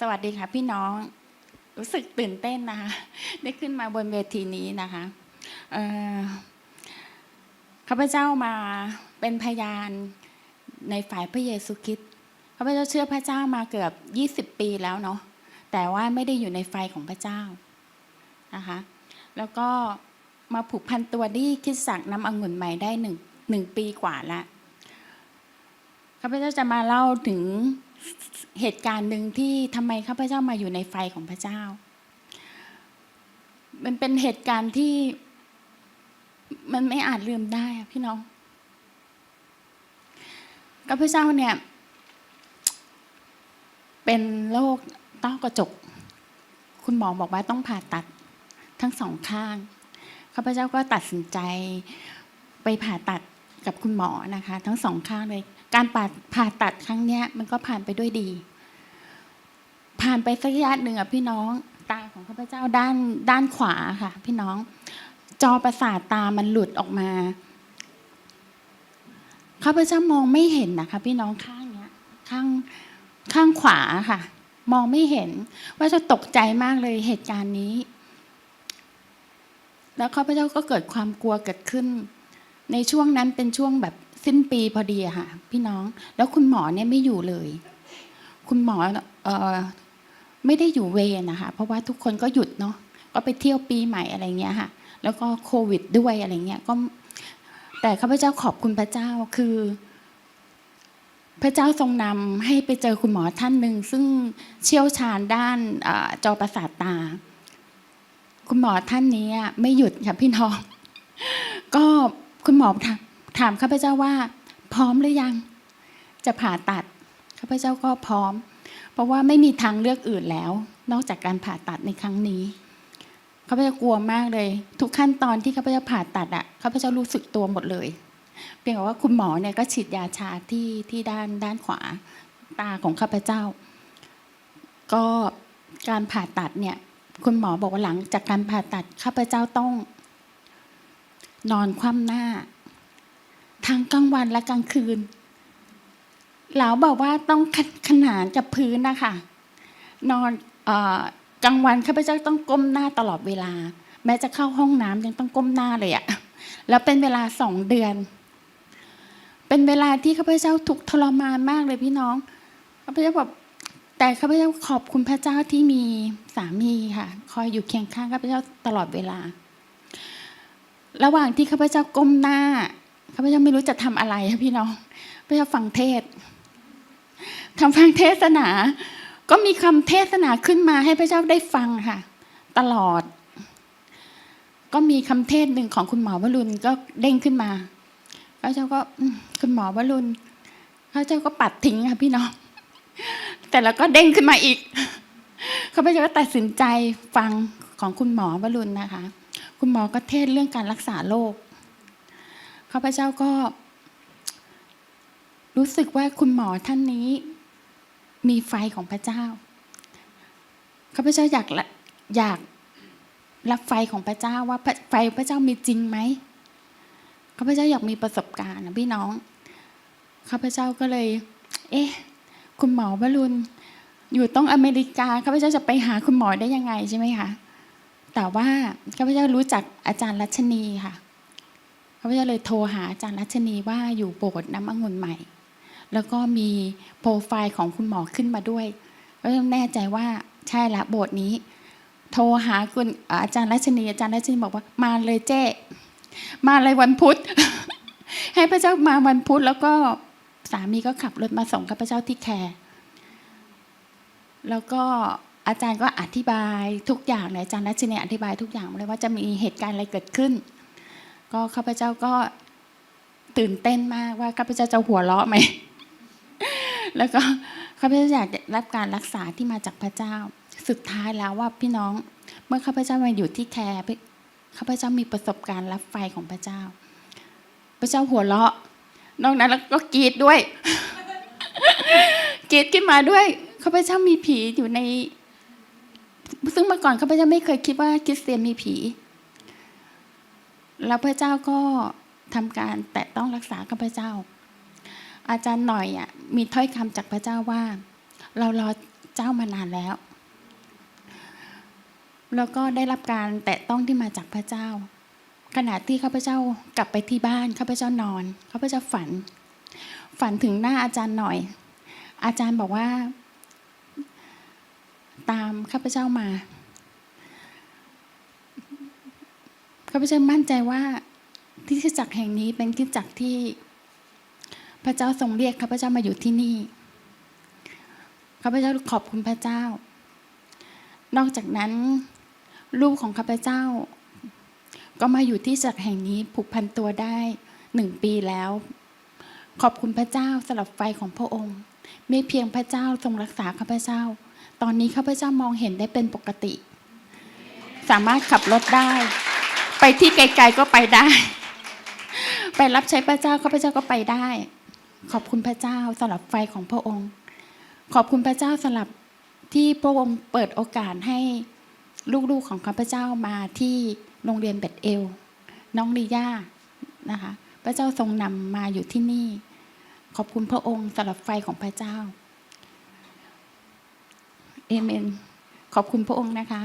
สวัสดีค่ะพี่น้องรู้สึกตื่นเต้นนะคะ ได้ขึ้นมาบนเวทีนี้นะคะข้าพเจ้ามาเป็นพยานในฝ่ายพระเยซูคริสต์ข้าพเจ้าเชื่อพระเจ้ามาเกือบ 20 ปีแล้วเนาะแต่ว่าไม่ได้อยู่ในไฟของพระเจ้านะคะแล้วก็มาผูกพันตัวที่คิดสักน้ำองุ่นใหม่ได้หนึ่งหนึ่งปีกว่าละข้าพเจ้าจะมาเล่าถึง เหตุการณ์หนึ่งที่ทำไมข้าพเจ้ามาอยู่ในไฟของพระเจ้า มันเป็นเหตุการณ์ที่มันไม่อาจลืมได้พี่น้องข้าพเจ้าเนี่ย เป็นโรคต้อกระจก คุณหมอบอกว่าต้องผ่าตัดทั้งสองข้างข้าพเจ้าก็ตัดสินใจไปผ่าตัดกับคุณหมอนะคะ ทั้งสองข้างเลย การผ่าผ่าตัดครั้งเนี้ย มันก็ผ่านไปด้วยดี ผ่านไปสักระยะหนึ่งอะพี่น้องตาของข้าพเจ้าด้านด้านขวาค่ะ พี่น้อง จอประสาทตามันหลุดออกมาข้าพเจ้ามองไม่เห็นนะคะ พี่น้องข้างเนี้ย ข้างข้างขวาค่ะ มองไม่เห็น ว่าจะตกใจมากเลยเหตุการณ์นี้ แล้วข้าพเจ้าก็เกิดความกลัวเกิดขึ้น ในช่วงนั้นเป็นช่วงแบบ สิ้นปีพอดีอะค่ะพี่น้อง แล้วคุณหมอเนี่ยไม่อยู่เลย คุณหมอเออไม่ได้อยู่เวรนะคะเพราะว่าทุกคนก็หยุดเนาะก็ไปเที่ยวปีใหม่อะไรเงี้ยค่ะแล้วก็โควิดด้วยอะไรเงี้ยก็แต่ข้าพเจ้าขอบคุณพระเจ้าคือ พระเจ้าทรงนำให้ไปเจอคุณหมอท่านหนึ่งซึ่งเชี่ยวชาญด้านจอประสาทตา คุณหมอท่านนี้ไม่หยุดค่ะพี่น้อง ก็คุณหมอ ถามข้าพเจ้าว่า พร้อมหรือยัง จะผ่าตัดข้าพเจ้าก็พร้อม เพราะว่าไม่มีทางเลือกอื่นแล้ว นอกจากการผ่าตัดในครั้งนี้ข้าพเจ้ากลัวมากเลย ทุกขั้นตอนที่ข้าพเจ้าผ่าตัดอะข้าพเจ้ารู้สึกตัวหมดเลย เพียงแต่ว่าคุณหมอเนี่ยก็ฉีดยาชาที่ที่ด้านด้านขวาตาของข้าพเจ้า ก็การผ่าตัดเนี่ย คุณหมอบอกว่าหลังจากการผ่าตัดข้าพเจ้าต้อง นอนคว่ำหน้า ทั้งกลางวันและกลางคืนหลาวบอกว่าต้องขขนานกับพื้นนะคะนอนอกลางวันข้าพเจ้าต้องก้มหน้าตลอดเวลา แม้จะเข้าห้องน้ำยังต้องก้มหน้าเลยอะแล้วเป็นเวลาสองเดือน เป็นเวลาที่ข้าพเจ้าทุกทรมานมากเลยพี่น้องข้าพเจ้าแบบแต่ข้าพเจ้าขอบคุณพระเจ้าที่มีสามีค่ะ คอยอยู่เคียงข้างข้าพเจ้าตลอดเวลา ระหว่างที่ข้าพเจ้าก้มหน้า ข้าพเจ้าไม่รู้จะทำอะไรค่ะพี่น้องข้าพเจ้าฟังเทศทำฟังเทศนา ก็มีคำเทศนาขึ้นมาให้พระเจ้าได้ฟังค่ะ ตลอด ก็มีคำเทศหนึ่งของคุณหมอวรุณก็เด้งขึ้นมาพระเจ้าก็คุณหมอวรุณพระเจ้าก็ปัดทิ้งค่ะพี่น้องแต่แล้วก็เด้งขึ้นมาอีกข้าพเจ้าก็ตัดสินใจฟังของคุณหมอวรุณนะคะ คุณหมอก็เทศเรื่องการรักษาโรค ข้าพเจ้าก็ รู้สึกว่าคุณหมอท่านนี้ มีไฟของพระเจ้าข้าพเจ้าอยากอยากรับไฟของพระเจ้าว่าไฟพระเจ้ามีจริงไหมข้าพเจ้าอยากมีประสบการณ์นะพี่น้องข้าพเจ้าก็เลย เอ๊ะ คุณหมอวรุณอยู่ต้องอเมริกาข้าพเจ้าจะไปหาคุณหมอได้ยังไงใช่ไหมคะแต่ว่าข้าพเจ้ารู้จักอาจารย์รัชนีค่ะ ข้าพเจ้าเลยโทรหาอาจารย์รัชนีว่าอยู่โบสถ์น้ำองุ่นใหม่ แล้วก็มีโปรไฟล์ของคุณหมอขึ้นมาด้วยก็ต้องแน่ใจว่าใช่ละโบสถ์นี้ โทรหาคุณอาจารย์รัชนีอาจารย์รัชนีบอกว่ามาเลยเจ้ มาเลยวันพุธ ให้พระเจ้ามาวันพุธแล้วก็สามีก็ขับรถมาส่งข้าพเจ้าที่แคร์แล้วก็อาจารย์ก็อธิบายทุกอย่างเลยอาจารย์รัชนีอธิบายทุกอย่างเลยว่าจะมีเหตุการณ์อะไรเกิดขึ้น ก็ข้าพเจ้าก็ตื่นเต้นมากว่าข้าพเจ้าจะหัวเราะไหม แล้วก็ข้าพเจ้าอยากรับการรักษาที่มาจากพระเจ้า สุดท้ายแล้วว่าพี่น้องเมื่อข้าพเจ้ามาอยู่ที่แคร์ข้าพเจ้ามีประสบการณ์รับไฟของพระเจ้า พระเจ้าหัวเราะ นอกนั้นแล้วก็กรีดด้วยกรีดขึ้นมาด้วยข้าพเจ้ามีผีอยู่ใน ซึ่งเมื่อก่อนข้าพเจ้าไม่เคยคิดว่าคริสเตียนมีผี แล้วพระเจ้าก็ทำการแตะต้องรักษาข้าพเจ้า อาจารย์หน่อยอะมีถ้อยคำจากพระเจ้าว่า เรารอเจ้ามานานแล้ว แล้วก็ได้รับการแตะต้องที่มาจากพระเจ้า ขณะที่ข้าพเจ้ากลับไปที่บ้านข้าพเจ้านอนข้าพเจ้าฝัน ฝันถึงหน้าอาจารย์หน่อย อาจารย์บอกว่า ตามข้าพเจ้ามา ข้าพเจ้ามั่นใจว่าที่คริสตจักรแห่งนี้เป็นคริสตจักรที่ พระเจ้าทรงเรียกข้าพเจ้ามาอยู่ที่นี่ข้าพเจ้าขอบคุณพระเจ้า นอกจากนั้นลูกของข้าพเจ้า ก็มาอยู่ที่จักรแห่งนี้ผูกพันตัวได้หนึ่งปีแล้ว ขอบคุณพระเจ้าสำหรับไฟของพระองค์ ไม่เพียงพระเจ้าทรงรักษาข้าพเจ้า ตอนนี้ข้าพเจ้ามองเห็นได้เป็นปกติ สามารถขับรถได้ ไปที่ไกลๆก็ไปได้ ไปรับใช้พระเจ้าข้าพเจ้าก็ไปได้ ขอบคุณพระเจ้าสำหรับไฟของพระองค์ ขอบคุณพระเจ้าสำหรับที่พระองค์เปิดโอกาสให้ลูกๆของข้าพเจ้ามาที่โรงเรียนเบ็ดเอล น้องลีย่านะคะ พระเจ้าทรงนำมาอยู่ที่นี่ ขอบคุณพระองค์สำหรับไฟของพระเจ้าเอเมนขอบคุณพระองค์นะคะ